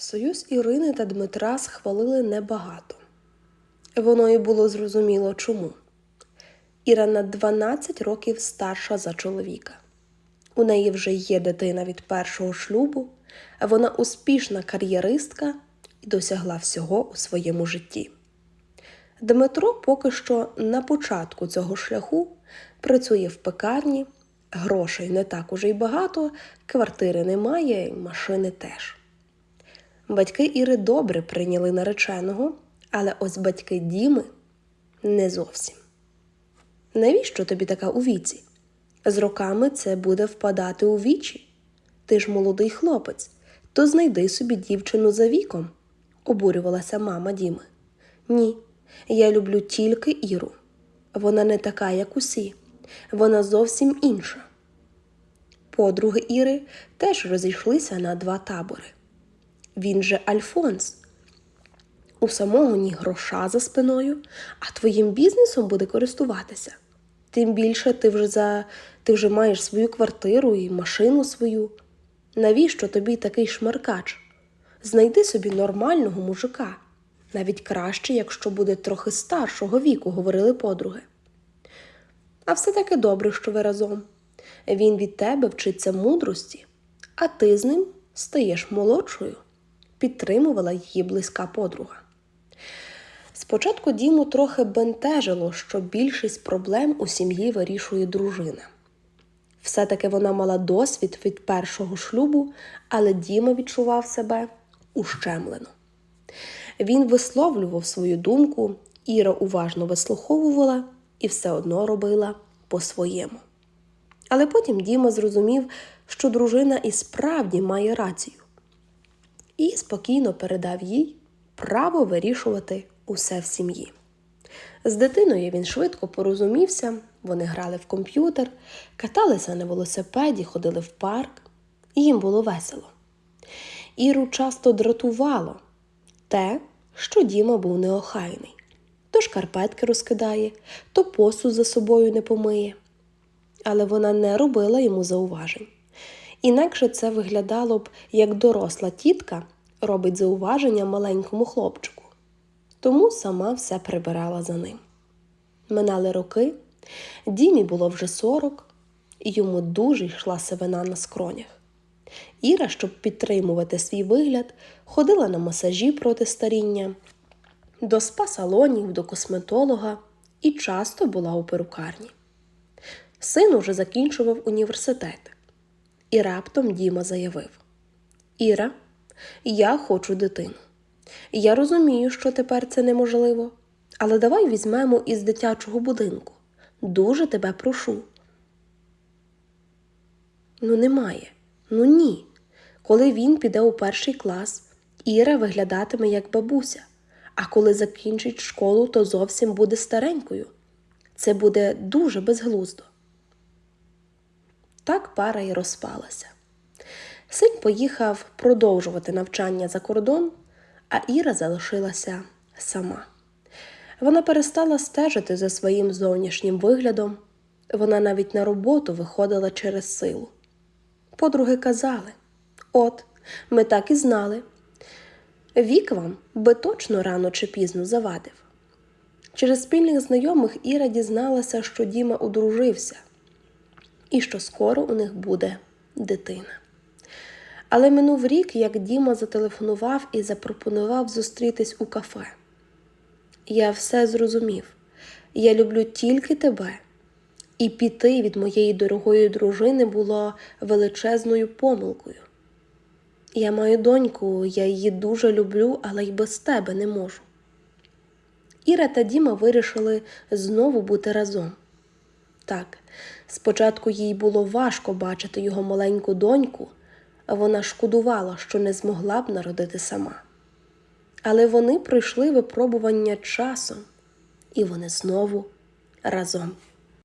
Союз Ірини та Дмитра схвалили небагато. Воно і було зрозуміло чому. Іра на 12 років старша за чоловіка. У неї вже є дитина від першого шлюбу, а вона успішна кар'єристка і досягла всього у своєму житті. Дмитро поки що на початку цього шляху працює в пекарні, грошей не так уже й багато, квартири немає, машини теж. Батьки Іри добре прийняли нареченого, але ось батьки Діми не зовсім. Навіщо тобі така у віці? З роками це буде впадати у вічі. Ти ж молодий хлопець, то знайди собі дівчину за віком, обурювалася мама Діми. Ні, я люблю тільки Іру. Вона не така, як усі, вона зовсім інша. Подруги Іри теж розійшлися на два табори. Він же Альфонс. У самого ні гроша за спиною, а твоїм бізнесом буде користуватися. Тим більше ти вже за ти вже маєш свою квартиру і машину свою. Навіщо тобі такий шмаркач? Знайди собі нормального мужика, навіть краще, якщо буде трохи старшого віку, говорили подруги. А все таки добре, що ви разом. Він від тебе вчиться мудрості, а ти з ним стаєш молодшою, підтримувала її близька подруга. Спочатку Діму трохи бентежило, що більшість проблем у сім'ї вирішує дружина. Все-таки вона мала досвід від першого шлюбу, але Діма відчував себе ущемлено. Він висловлював свою думку, Іра уважно вислуховувала і все одно робила по-своєму. Але потім Діма зрозумів, що дружина і справді має рацію, і спокійно передав їй право вирішувати усе в сім'ї. З дитиною він швидко порозумівся, вони грали в комп'ютер, каталися на велосипеді, ходили в парк, і їм було весело. Іру часто дратувало те, що Діма був неохайний. То шкарпетки розкидає, то посуд за собою не помиє. Але вона не робила йому зауважень. Інакше це виглядало б, як доросла тітка робить зауваження маленькому хлопчику. Тому сама все прибирала за ним. Минали роки, Дімі було вже сорок, і йому дуже йшла сивина на скронях. Іра, щоб підтримувати свій вигляд, ходила на масажі проти старіння, до спа-салонів, до косметолога і часто була у перукарні. Син уже закінчував університет, і раптом Діма заявив: Іра, я хочу дитину. Я розумію, що тепер це неможливо, але давай візьмемо із дитячого будинку. Дуже тебе прошу. Ну, немає. Ну ні. Коли він піде у перший клас, Іра виглядатиме як бабуся, а коли закінчить школу, то зовсім буде старенькою. Це буде дуже безглуздо. Так пара й розпалася. Син поїхав продовжувати навчання за кордон, а Іра залишилася сама. Вона перестала стежити за своїм зовнішнім виглядом, вона навіть на роботу виходила через силу. Подруги казали: от, ми так і знали. Вік вам би точно рано чи пізно завадив. Через спільних знайомих Іра дізналася, що Діма одружився і що скоро у них буде дитина. Але минув рік, як Діма зателефонував і запропонував зустрітись у кафе. Я все зрозумів. Я люблю тільки тебе, і піти від моєї дорогої дружини було величезною помилкою. Я маю доньку, я її дуже люблю, але й без тебе не можу. Іра та Діма вирішили знову бути разом. Так, спочатку їй було важко бачити його маленьку доньку, а вона шкодувала, що не змогла б народити сама. Але вони пройшли випробування часом, і вони знову разом.